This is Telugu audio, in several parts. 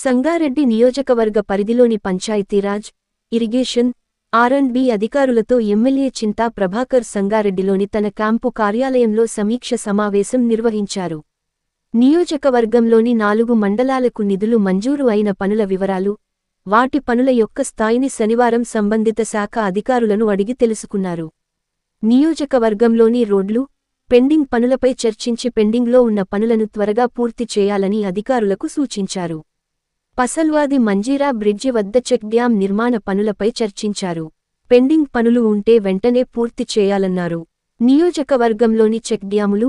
సంగారెడ్డి నియోజకవర్గ పరిధిలోని Panchayati Raj irrigation R and B అధికారులతో ఎమ్మెల్యే చింతా ప్రభాకర్ సంగారెడ్డిలోని తన క్యాంపు కార్యాలయంలో సమీక్ష సమావేశం నిర్వహించారు. నియోజకవర్గంలోని నాలుగు మండలాలకు నిధులు మంజూరు అయిన పనుల వివరాలు వాటి పనుల యొక్క స్థాయిని శనివారం సంబంధిత శాఖ అధికారులను అడిగి తెలుసుకున్నారు. నియోజకవర్గంలోని రోడ్లు పెండింగ్ పనులపై చర్చించి పెండింగ్లో ఉన్న పనులను త్వరగా పూర్తి చేయాలని అధికారులకు సూచించారు. పసల్వాది మంజీరా బ్రిడ్జి వద్ద చెక్ డ్యాం నిర్మాణ పనులపై చర్చించారు. పెండింగ్ పనులు ఉంటే వెంటనే పూర్తి చేయాలన్నారు. నియోజకవర్గంలోని చెక్ డ్యాములు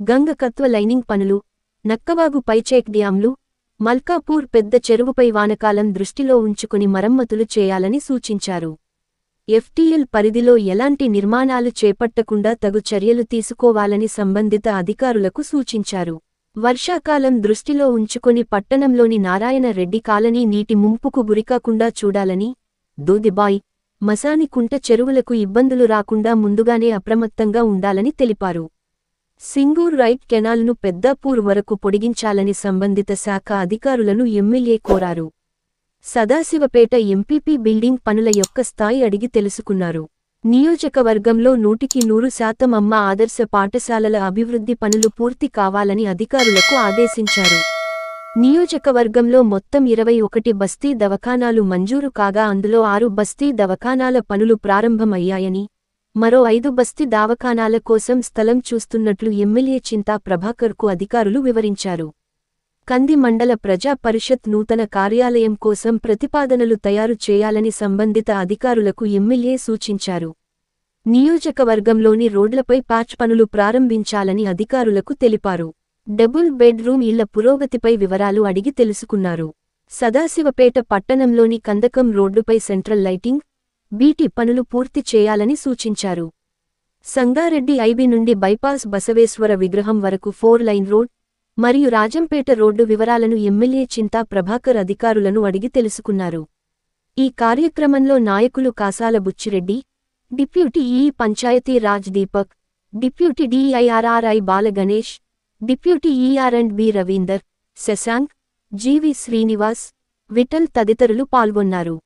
గంగకత్వ లైనింగ్ పనులు నక్కవాగు పై చెక్ డ్యాంలు మల్కాపూర్ పెద్ద చెరువుపై వానకాలం దృష్టిలో ఉంచుకుని మరమ్మతులు చేయాలని సూచించారు. ఎఫ్టీఎల్ పరిధిలో ఎలాంటి నిర్మాణాలు చేపట్టకుండా తగు చర్యలు తీసుకోవాలని సంబంధిత అధికారులకు సూచించారు. వర్షాకాలం దృష్టిలో ఉంచుకొని పట్టణంలోని నారాయణ రెడ్డి కాలనీ నీటి ముంపుకు గురికాకుండా చూడాలని దూదిబాయ్ మసానికుంట చెరువులకు ఇబ్బందులు రాకుండా ముందుగానే అప్రమత్తంగా ఉండాలని తెలిపారు. సింగూర్ రైట్ కెనాల్ను పెద్దాపూర్ వరకు పొడిగించాలని సంబంధిత శాఖ అధికారులను ఎమ్మెల్యే కోరారు. సదాశివపేట ఎంపీపీ బిల్డింగ్ పనుల యొక్క స్థాయి అడిగి తెలుసుకున్నారు. నియోజకవర్గంలో నూటికి నూరు శాతం అమ్మ ఆదర్శ పాఠశాలల అభివృద్ధి పనులు పూర్తి కావాలని అధికారులకు ఆదేశించారు. నియోజకవర్గంలో మొత్తం ఇరవై ఒకటి బస్తీ దవఖానాలు మంజూరు కాగా అందులో ఆరు బస్తీ దవఖానాల పనులు ప్రారంభమయ్యాయని మరో ఐదు బస్తీ దావఖానాల కోసం స్థలం చూస్తున్నట్లు ఎమ్మెల్యే చింతా ప్రభాకర్కు అధికారులు వివరించారు. కంది మండల ప్రజా పరిషత్ నూతన కార్యాలయం కోసం ప్రతిపాదనలు తయారు చేయాలని సంబంధిత అధికారులకు ఎమ్మెల్యే సూచించారు. నియోజకవర్గంలోని రోడ్లపై ప్యాచ్ పనులు ప్రారంభించాలని అధికారులకు తెలిపారు. డబుల్ బెడ్రూమ్ ఇళ్ళ పురోగతిపై వివరాలు అడిగి తెలుసుకున్నారు. సదాశివపేట పట్టణంలోని కందకం రోడ్డుపై సెంట్రల్ లైటింగ్ బీటీ పనులు పూర్తి చేయాలని సూచించారు. సంగారెడ్డి ఐబీ నుండి బైపాస్ బసవేశ్వర విగ్రహం వరకు ఫోర్ లైన్ రోడ్ మరియు రాజంపేట రోడ్డు వివరాలను ఎమ్మెల్యే చింతా ప్రభాకర్ అధికారులను అడిగి తెలుసుకున్నారు. ఈ కార్యక్రమంలో నాయకులు Kasala Buchireddy deputy E Panchayati Raj Deepak deputy DIRRI Balaganesh deputy ER and B Ravinder Shashank GV Srinivas Vittal తదితరులు పాల్గొన్నారు.